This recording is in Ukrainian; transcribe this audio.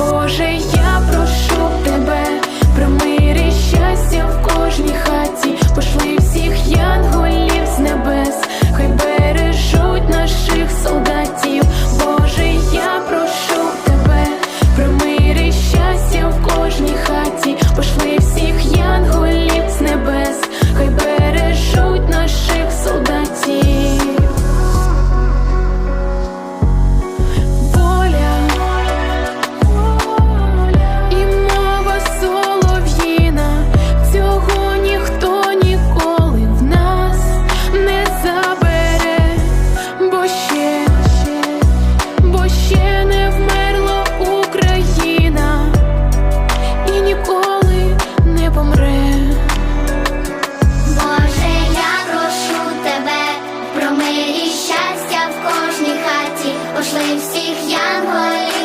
Божий. всіх янголів.